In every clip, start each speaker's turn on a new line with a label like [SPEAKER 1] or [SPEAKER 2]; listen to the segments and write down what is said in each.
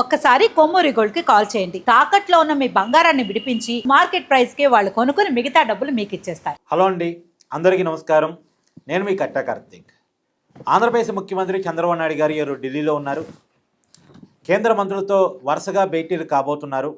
[SPEAKER 1] ఒక్కసారి కొమ్మూరి గోల్డ్కి కాల్ చేయండి. తాకట్లో ఉన్న మీ బంగారాన్ని విడిపించి మార్కెట్ ప్రైస్కి వాళ్ళు కొనుక్కుని మిగతా డబ్బులు మీకు ఇచ్చేస్తారు.
[SPEAKER 2] హలో అండి. అందరికీ నమస్కారం. నేను మీ కట్టా కార్తీక్. ఆంధ్రప్రదేశ్ ముఖ్యమంత్రి చంద్రబాబు నాయుడు గారు ఈరోజు ఢిల్లీలో ఉన్నారు. కేంద్ర మంత్రులతో వరుసగా భేటీలు కాబోతున్నారు.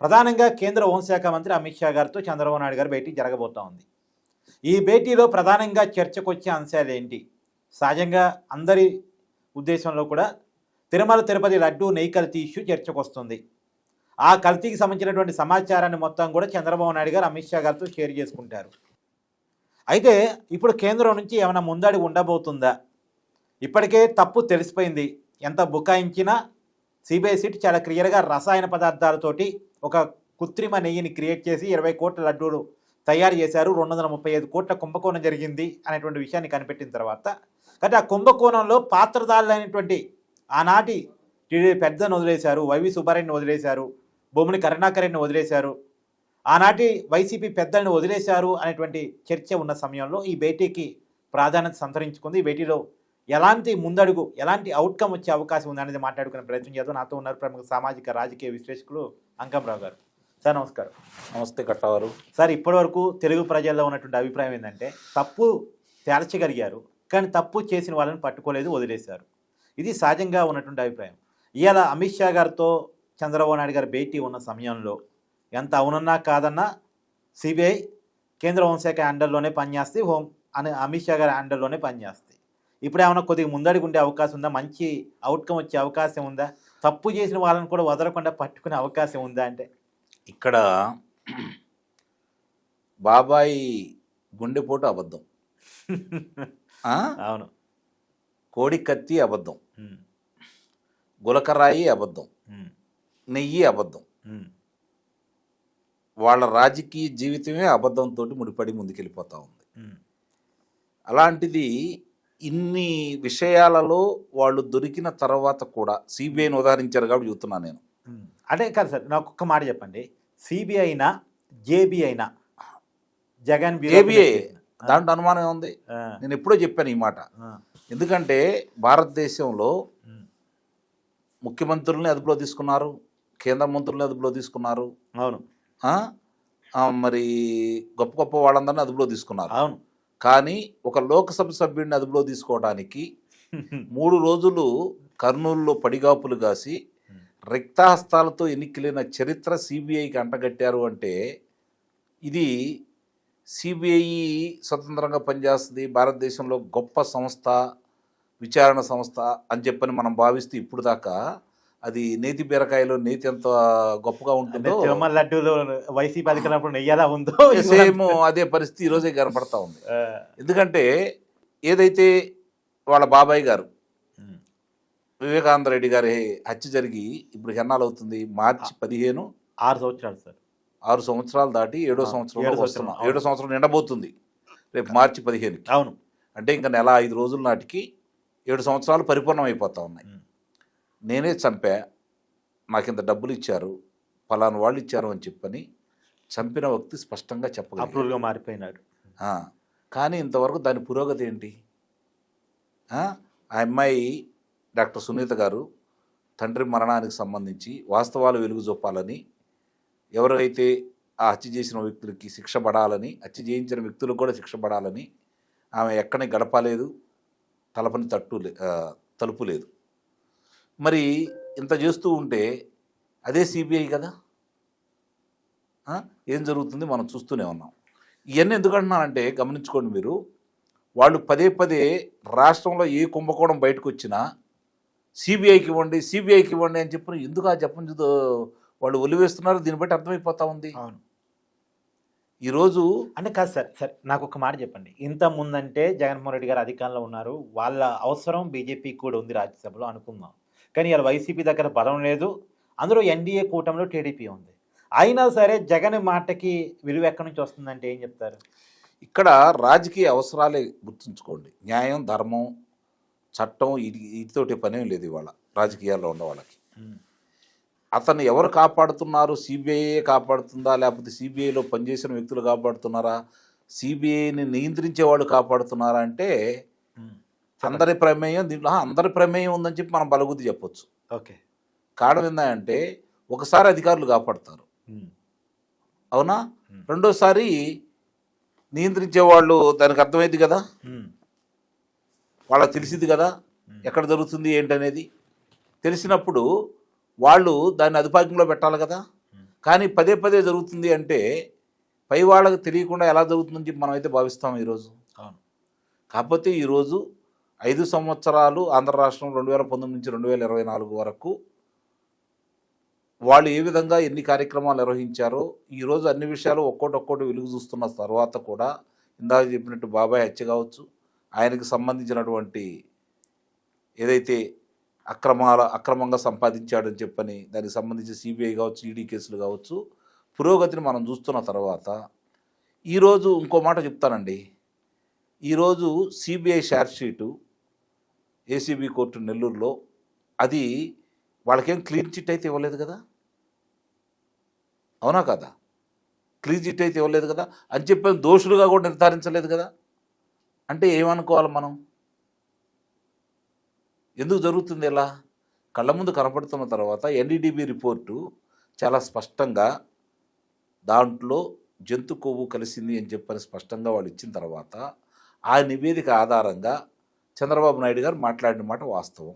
[SPEAKER 2] ప్రధానంగా కేంద్ర హోంశాఖ మంత్రి అమిత్ షా గారితో చంద్రబాబు నాయుడు గారు భేటీ జరగబోతూ ఉంది. ఈ భేటీలో ప్రధానంగా చర్చకు వచ్చే అంశాలు ఏంటి? సహజంగా అందరి ఉద్దేశంలో కూడా తిరుమల తిరుపతి లడ్డు నెయ్యి కల్తీ ఇష్యూ చర్చకొస్తుంది. ఆ కల్తీకి సంబంధించినటువంటి సమాచారాన్ని మొత్తం కూడా చంద్రబాబు నాయుడు గారు అమిత్ షా గారితో షేర్ చేసుకుంటారు. అయితే ఇప్పుడు కేంద్రం నుంచి ఏమైనా ముందడి ఉండబోతుందా? ఇప్పటికే తప్పు తెలిసిపోయింది. ఎంత బుకాయించినా సిబిఐ సీట్ చాలా క్లియర్గా రసాయన పదార్థాలతోటి ఒక కృత్రిమ నెయ్యిని క్రియేట్ చేసి ఇరవై కోట్ల లడ్డూలు తయారు చేశారు. రెండు వందల ముప్పై ఐదు కోట్ల కుంభకోణం జరిగింది అనేటువంటి విషయాన్ని కనిపెట్టిన తర్వాత కాబట్టి ఆ కుంభకోణంలో పాత్రదారులైనటువంటి ఆనాటి టీడీపీ పెద్దను వదిలేశారు వైవి సుబ్బారెడ్డిని వదిలేశారు బొమ్మని కరుణాకరెడ్డిని వదిలేశారు. ఆనాటి వైసీపీ పెద్దల్ని వదిలేశారు అనేటువంటి చర్చ ఉన్న సమయంలో ఈ భేటీకి ప్రాధాన్యత సంతరించుకుంది. ఈ భేటీలో ఎలాంటి ముందడుగు ఎలాంటి అవుట్కమ్ వచ్చే అవకాశం ఉంది అనేది మాట్లాడుకునే ప్రయత్నం చేద్దాం. నాతో ఉన్నారు ప్రముఖ సామాజిక రాజకీయ విశ్లేషకులు అంకంరావు గారు. సార్ నమస్కారం.
[SPEAKER 3] నమస్తే కట్టవారు.
[SPEAKER 2] సార్ ఇప్పటివరకు తెలుగు ప్రజల్లో ఉన్నటువంటి అభిప్రాయం ఏంటంటే తప్పు తేల్చగలిగారు కానీ తప్పు చేసిన వాళ్ళని పట్టుకోలేదు వదిలేశారు. ఇది సహజంగా ఉన్నటువంటి అభిప్రాయం. ఇవాళ అమిత్ షా గారితో చంద్రబాబు నాయుడు గారి భేటీ ఉన్న సమయంలో ఎంత అవునన్నా కాదన్నా సిబిఐ కేంద్ర హోంశాఖ హ్యాండల్లోనే పనిచేస్తే హోం అని అమిత్ షా గారి హ్యాండల్లోనే పనిచేస్తాయి. ఇప్పుడు ఏమైనా కొద్దిగా ముందడిగి ఉండే అవకాశం ఉందా? మంచి అవుట్కమ్ వచ్చే అవకాశం ఉందా? తప్పు చేసిన వాళ్ళని కూడా వదలకుండా పట్టుకునే అవకాశం ఉందా అంటే?
[SPEAKER 3] ఇక్కడ బాబాయి గుండెపోటు అబద్ధం?
[SPEAKER 2] అవును.
[SPEAKER 3] కోడి కత్తి అబద్ధం. గులకరాయి అబద్ధం. నెయ్యి అబద్ధం. వాళ్ళ రాజకీయ జీవితమే అబద్ధంతో ముడిపడి ముందుకెళ్ళిపోతా ఉంది. అలాంటిది ఇన్ని విషయాలలో వాళ్ళు దొరికిన తర్వాత కూడా సిబిఐని ఉదాహరించారు కాబట్టి చెబుతున్నాను నేను.
[SPEAKER 2] అంటే కాదు సార్ నాకు ఒక్క మాట చెప్పండి. సిబిఐ అయినా జేబీ అయినా జగన్
[SPEAKER 3] జేబీఐ. దాంట్లో అనుమానం ఉంది నేను ఎప్పుడో చెప్పాను ఈ మాట. ఎందుకంటే భారతదేశంలో. ముఖ్యమంత్రుల్ని అదుపులో తీసుకున్నారు కేంద్ర మంత్రుల్ని అదుపులో తీసుకున్నారు.
[SPEAKER 2] అవును.
[SPEAKER 3] మరి గొప్ప గొప్ప వాళ్ళందరినీ అదుపులో తీసుకున్నారు.
[SPEAKER 2] అవును.
[SPEAKER 3] కానీ ఒక లోక్సభ సభ్యుడిని అదుపులో తీసుకోవడానికి మూడు రోజులు కర్నూలులో పడిగాపులు కాసి రిక్తహస్తాలతో ఎన్నికలైన చరిత్ర సిబిఐకి అంటగట్టారు అంటే ఇది సిబిఐ స్వతంత్రంగా పనిచేస్తుంది భారతదేశంలో గొప్ప సంస్థ విచారణ సంస్థ అని చెప్పని మనం భావిస్తే ఇప్పుడు దాకా అది నేతి బీరకాయలో నేతి ఎంత గొప్పగా ఉంటుందో
[SPEAKER 2] తిరుమల లడ్డూలో వైసీపీ అధికారులు ఉందో
[SPEAKER 3] సేమ్ అదే పరిస్థితి ఈరోజే కనపడతా ఉంది. ఎందుకంటే ఏదైతే వాళ్ళ బాబాయ్ గారు. వివేకానంద రెడ్డి గారి హత్య జరిగి ఇప్పుడు ఎన్నాళ్ళు అవుతుంది మార్చి పదిహేను
[SPEAKER 2] ఆరు సంవత్సరాలు సార్.
[SPEAKER 3] ఆరు సంవత్సరాలు దాటి ఏడో సంవత్సరం.
[SPEAKER 2] ఏడో సంవత్సరం,
[SPEAKER 3] నిండబోతుంది. రేపు మార్చి పదిహేనుకి.
[SPEAKER 2] అవును.
[SPEAKER 3] అంటే ఇంకా నెల ఐదు రోజుల నాటికి ఏడు సంవత్సరాలు పరిపూర్ణం అయిపోతా ఉన్నాయి. నేనే చంపా నాకు ఇంత డబ్బులు ఇచ్చారు ఫలానా వాళ్ళు ఇచ్చారు అని చెప్పని చంపిన వ్యక్తి స్పష్టంగా చెప్పగలరు
[SPEAKER 2] అప్రూవ్గా మారిపోయినాడు.
[SPEAKER 3] కానీ ఇంతవరకు దాని పురోగతి ఏంటి? ఆ ఆ అమ్మాయి డాక్టర్ సునీత గారు తండ్రి మరణానికి సంబంధించి వాస్తవాలు వెలుగు చూపాలని ఎవరైతే ఆ హత్య చేసిన వ్యక్తులకి శిక్ష పడాలని హత్య చేయించిన వ్యక్తులకు కూడా శిక్ష పడాలని ఆమె ఎక్కడిని గడపలేదు. తలపని తట్టు తలుపు లేదు. మరి ఇంత చేస్తూ ఉంటే అదే సిబిఐ కదా? ఏం జరుగుతుంది? మనం చూస్తూనే ఉన్నాం. ఇవన్నీ ఎందుకంటున్నానంటే గమనించుకోండి మీరు. వాళ్ళు పదే పదే రాష్ట్రంలో ఏ కుంభకోణం బయటకు వచ్చినా సిబిఐకి ఇవ్వండి సిబిఐకి ఇవ్వండి అని చెప్పి ఎందుకు ఆ చెప్పని వాళ్ళు ఒలివేస్తున్నారు? దీన్ని బట్టి అర్థమైపోతా ఉంది.
[SPEAKER 2] అవును.
[SPEAKER 3] ఈరోజు
[SPEAKER 2] అంటే కాదు సార్ సరే నాకు ఒక మాట చెప్పండి. ఇంత ముందంటే జగన్మోహన్ రెడ్డి గారు అధికారంలో ఉన్నారు. వాళ్ళ అవసరం బీజేపీకి కూడా ఉంది రాజ్యసభలో అనుకుందాం. కానీ ఇలా వైసీపీ దగ్గర బలం లేదు. అందులో ఎన్డీఏ కూటమిలో టీడీపీ ఉంది. అయినా సరే జగన్ మాటకి విలువ ఎక్కడి నుంచి వస్తుందంటే ఏం చెప్తారు?
[SPEAKER 3] ఇక్కడ రాజకీయ అవసరాలే గుర్తుంచుకోండి. న్యాయం ధర్మం చట్టం ఇది వీటితోటి పనేం లేదు ఇవాళ రాజకీయాల్లో ఉన్న వాళ్ళకి. అతను ఎవరు కాపాడుతున్నారు? సిబిఐ కాపాడుతుందా? లేకపోతే సిబిఐలో పనిచేసిన వ్యక్తులు కాపాడుతున్నారా? సిబిఐని నియంత్రించే వాళ్ళు కాపాడుతున్నారా అంటే అందరి ప్రమేయం దీంట్లో అందరి ప్రమేయం ఉందని చెప్పి మనం బలగుద్ది చెప్పొచ్చు.
[SPEAKER 2] ఓకే.
[SPEAKER 3] కారణం ఏంటంటే ఒకసారి అధికారులు కాపాడతారు. అవునా. రెండోసారి నియంత్రించే వాళ్ళు దానికి అర్థమైంది కదా? వాళ్ళకి తెలిసింది కదా? ఎక్కడ జరుగుతుంది ఏంటనేది? తెలిసినప్పుడు వాళ్ళు దాన్ని అదుపాజ్ఞంలో పెట్టాలి కదా. కానీ పదే పదే జరుగుతుంది అంటే పై వాళ్ళకి తెలియకుండా ఎలా జరుగుతుందని చెప్పి మనం అయితే భావిస్తాం ఈరోజు.
[SPEAKER 2] అవును.
[SPEAKER 3] కాకపోతే ఈరోజు ఐదు సంవత్సరాలు ఆంధ్ర రాష్ట్రం రెండు వేల పంతొమ్మిది నుంచి రెండు వేల ఇరవై నాలుగు వరకు వాళ్ళు ఏ విధంగా ఎన్ని కార్యక్రమాలు నిర్వహించారో ఈరోజు అన్ని విషయాలు ఒక్కోటి ఒక్కోటి వెలుగు చూస్తున్న తర్వాత కూడా ఇందాక చెప్పినట్టు బాబాయ్ హత్య కావచ్చు ఆయనకి సంబంధించినటువంటి ఏదైతే అక్రమాల అక్రమంగా సంపాదించాడని చెప్పని దానికి సంబంధించి సిబిఐ కావచ్చు ఈడీ కేసులు కావచ్చు పురోగతిని మనం చూస్తున్న తర్వాత ఈరోజు ఇంకో మాట చెప్తానండి. ఈరోజు CBI charge sheet ACB court నెల్లూరులో అది వాళ్ళకేం క్లీన్ చిట్ అయితే ఇవ్వలేదు కదా? అవునా కదా? క్లీన్ చిట్ అయితే ఇవ్వలేదు కదా? అని చెప్పి దోషులుగా కూడా నిర్ధారించలేదు కదా? అంటే ఏమనుకోవాలి మనం? ఎందుకు జరుగుతుంది ఇలా? కళ్ళ ముందు కనపడుతున్న తర్వాత ఎన్డీడీబీ రిపోర్టు చాలా స్పష్టంగా దాంట్లో జంతు కొవ్వు కలిసింది అని చెప్పని స్పష్టంగా వాళ్ళు ఇచ్చిన తర్వాత ఆ నివేదిక ఆధారంగా చంద్రబాబు నాయుడు గారు మాట్లాడిన మాట వాస్తవం.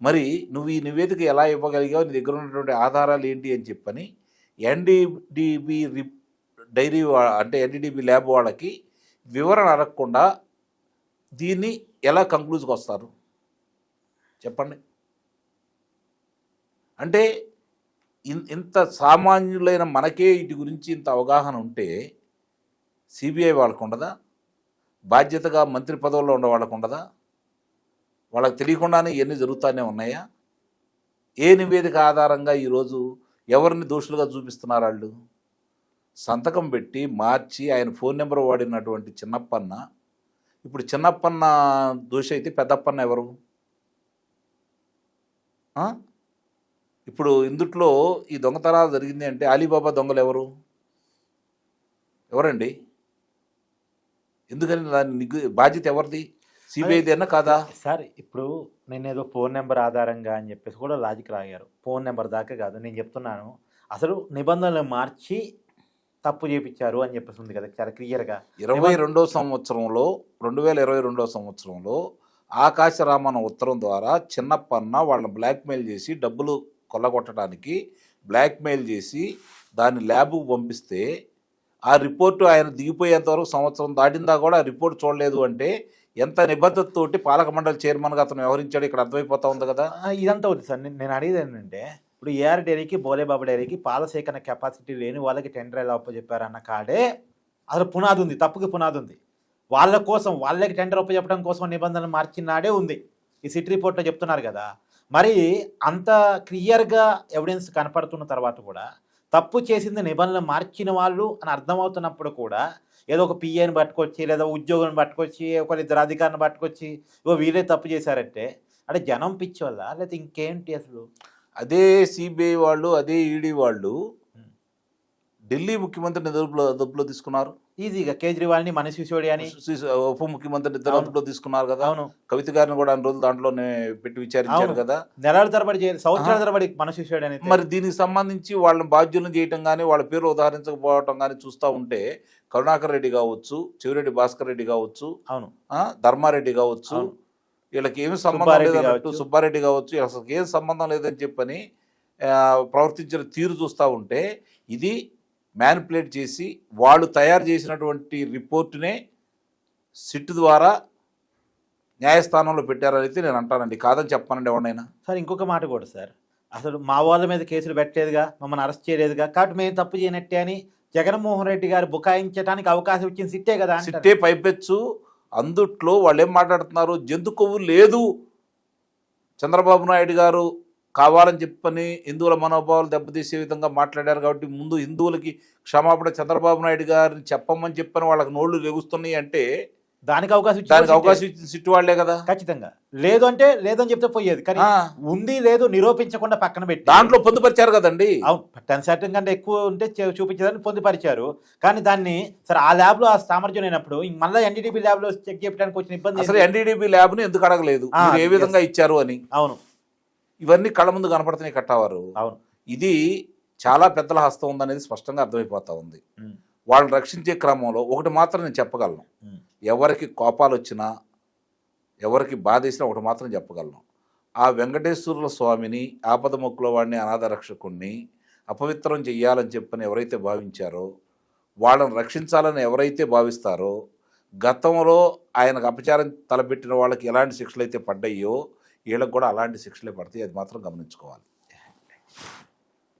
[SPEAKER 3] మరి నువ్వు ఈ నివేదిక ఎలా ఇవ్వగలిగావు? నీ దగ్గర ఉన్నటువంటి ఆధారాలు ఏంటి అని చెప్పని ఎన్డీడీబీ రి డైరీ అంటే ఎన్డీడీబీ ల్యాబ్ వాళ్ళకి వివరణ అడగకుండా దీన్ని ఎలా కంక్లూజ్కి వస్తారు? చెప్పండి. అంటే ఇన్- ఇంత సామాన్యులైన మనకే వీటి గురించి ఇంత అవగాహన ఉంటే సిబిఐ వాళ్ళకు ఉండదా? బాధ్యతగా మంత్రి పదవుల్లో ఉండే వాళ్ళకు ఉండదా? వాళ్ళకి తెలియకుండానే ఇవన్నీ జరుగుతూనే ఉన్నాయా? ఏ నివేదిక ఆధారంగా ఈరోజు ఎవరిని దోషులుగా చూపిస్తున్నారు వాళ్ళు? సంతకం పెట్టి మార్చి ఆయన ఫోన్ నెంబర్ వాడినటువంటి చిన్నప్పన్న ఇప్పుడు చిన్నప్పన్న దోషి అయితే పెద్దప్పన్న ఎవరు? ఇప్పుడు ఇందుట్లో ఈ దొంగతనాలు జరిగింది అంటే అలీబాబా దొంగలు ఎవరు? ఎవరండి? ఎందుకని దాని బాధ్యత ఎవరిది? సిబిఐది అన్న కాదా?
[SPEAKER 2] సార్ ఇప్పుడు నేను ఏదో ఫోన్ నెంబర్ ఆధారంగా అని చెప్పేసి కూడా లాజిక్ రాగారు ఫోన్ నెంబర్ దాకా కాదు నేను చెప్తున్నాను. అసలు నిబంధనలు మార్చి తప్పు చేపించారు అని చెప్పేసి ఉంది కదా చాలా క్లియర్గా.
[SPEAKER 3] ఇరవై రెండో సంవత్సరంలో రెండు వేల ఇరవై రెండో సంవత్సరంలో ఆకాశరామన ఉత్తరం ద్వారా చిన్నప్పన్న వాళ్ళని బ్లాక్మెయిల్ చేసి డబ్బులు కొల్లగొట్టడానికి బ్లాక్మెయిల్ చేసి దాన్ని ల్యాబ్కు పంపిస్తే ఆ రిపోర్టు ఆయన దిగిపోయేంతవరకు సంవత్సరం దాటిందా కూడా ఆ రిపోర్ట్ చూడలేదు అంటే ఎంత నిబద్ధతతోటి పాలక మండలి చైర్మన్గా అతను వ్యవహరించాడు ఇక్కడ అర్థమైపోతా ఉంది కదా.
[SPEAKER 2] ఇదంతా ఉంది సార్. నేను నేను అడిగేది ఏంటంటే ఇప్పుడు ఏఆర్ డైరీకి బోలేబాబు డైరీకి పాల సేకరణ కెపాసిటీ లేని వాళ్ళకి టెండర్ ఎలా చెప్పారన్న కాడే అసలు పునాది ఉంది తప్పుకి పునాది ఉంది. వాళ్ళ కోసం వాళ్ళకి టెండర్ చెప్పడం కోసం నిబంధనలు మార్చినాడే ఉంది. ఈ సిటీ రిపోర్ట్లో చెప్తున్నారు కదా. మరి అంత క్లియర్గా ఎవిడెన్స్ కనపడుతున్న తర్వాత కూడా తప్పు చేసింది నిబంధనలు మార్చిన వాళ్ళు అని అర్థమవుతున్నప్పుడు కూడా ఏదో ఒక పిఏని పట్టుకొచ్చి లేదా ఉద్యోగులను పట్టుకొచ్చి ఒక ఇద్దరు అధికారిని పట్టుకొచ్చి ఇగో వీళ్ళే తప్పు చేశారంటే అంటే జనం పిచ్చి వల్ల లేకపోతే ఇంకేంటి అసలు?
[SPEAKER 3] అదే సిబిఐ వాళ్ళు అదే ఈడీ వాళ్ళు ఢిల్లీ ముఖ్యమంత్రిని అదుపులో అదుపులో తీసుకున్నారు
[SPEAKER 2] ఈజీగా కేజ్రీవాల్ని మనీష్ సిసోడియా అని
[SPEAKER 3] ఉప ముఖ్యమంత్రిని. అదుపులో తీసుకున్నారు కదా
[SPEAKER 2] అవును
[SPEAKER 3] కవిత గారిని కూడా అన్ని రోజులు దాంట్లోనే పెట్టి విచారించారు. కదా
[SPEAKER 2] నెలల తరబడి సంవత్సరాల. తరబడి మనీష్ సిసోడియా అని
[SPEAKER 3] మరి దీనికి సంబంధించి వాళ్ళని బాధ్యులను చేయటం కానీ వాళ్ళ పేరు ఉదాహరించకపోవటం కానీ చూస్తూ ఉంటే కరుణాకర్ రెడ్డి కావచ్చు చెవిరెడ్డి భాస్కర్ రెడ్డి కావచ్చు
[SPEAKER 2] అవును
[SPEAKER 3] ఆ, ధర్మారెడ్డి కావచ్చు. వీళ్ళకి ఏమి సంబంధం లేదన్నట్టు
[SPEAKER 2] కావచ్చు.
[SPEAKER 3] సుబ్బారెడ్డి కావచ్చు అసలు ఏం సంబంధం లేదని చెప్పని ఆ, ప్రవర్తించిన తీరు చూస్తూ ఉంటే ఇది మ్యానిపులేట్ చేసి వాళ్ళు తయారు చేసినటువంటి రిపోర్టునే సిట్ ద్వారా న్యాయస్థానంలో పెట్టారని అయితే నేను అంటానండి. కాదని చెప్పానండి ఎవరినైనా.
[SPEAKER 2] సార్ ఇంకొక మాట కూడా సార్. అసలు మా వాళ్ళ మీద కేసులు పెట్టలేదుగా మమ్మల్ని అరెస్ట్ చేయలేదుగా కాబట్టి మేము తప్పు చేయనట్టే అని జగన్మోహన్ రెడ్డి గారు బుకాయించడానికి అవకాశం ఇచ్చిన సిట్టే కదా.
[SPEAKER 3] సిట్టే పైపెచ్చు. అందుట్లో వాళ్ళు ఏం మాట్లాడుతున్నారు? జంతు కొవ్వు లేదు. చంద్రబాబు నాయుడు గారు కావాలని చెప్పని హిందువుల మనోభావాలు దెబ్బతీసే విధంగా మాట్లాడారు కాబట్టి ముందు హిందువులకి క్షమాపణ చంద్రబాబు నాయుడు గారిని చెప్పమని చెప్పని వాళ్ళకి నోళ్ళు లెగుస్తున్నాయి అంటే
[SPEAKER 2] దానికి అవకాశం
[SPEAKER 3] దానికి. అవకాశం ఇచ్చిన సిట్టు వాళ్ళే కదా.
[SPEAKER 2] ఖచ్చితంగా. లేదు అంటే లేదని చెప్తే పోయేది. కానీ ఉంది లేదు నిరూపించకుండా పక్కన పెట్టి.
[SPEAKER 3] దాంట్లో పొందుపరిచారు కదండి.
[SPEAKER 2] అవును టెన్ శాతం కంటే ఎక్కువ ఉంటే చూపించేదాన్ని పొందుపరిచారు. కానీ దాన్ని సరే ఆ ల్యాబ్లో ఆ సామర్థ్యం ఇంక మళ్ళీ ఎన్డీడీబీ ల్యాబ్లో చెక్ చేయడానికి వచ్చిన ఇబ్బంది
[SPEAKER 3] అసలు? ఎన్డీడీబీ ల్యాబ్ని ఎందుకు అడగలేదు? ఏ. విధంగా ఇచ్చారు అని.
[SPEAKER 2] అవును.
[SPEAKER 3] ఇవన్నీ కళ్ళ ముందు కనపడుతున్నాయి కట్టవారు.
[SPEAKER 2] అవును.
[SPEAKER 3] ఇది చాలా పెద్దల హస్తం ఉందనేది స్పష్టంగా అర్థమైపోతా ఉంది. వాళ్ళని రక్షించే క్రమంలో ఒకటి మాత్రం నేను చెప్పగలను. ఎవరికి కోపాలు వచ్చినా ఎవరికి బాధేసినా ఒకటి మాత్రం చెప్పగలను. ఆ వెంకటేశ్వరుల స్వామిని ఆపద మొక్కుల వాడిని అనాథ రక్షకుణ్ణి అపవిత్రం చెయ్యాలని చెప్పని ఎవరైతే భావించారో వాళ్ళని రక్షించాలని ఎవరైతే భావిస్తారో గతంలో ఆయనకు అపచారం తలపెట్టిన వాళ్ళకి ఎలాంటి శిక్షలు అయితే పడ్డాయో వీళ్ళకి కూడా అలాంటి శిక్షలే పడతాయి. అది మాత్రం గమనించుకోవాలి.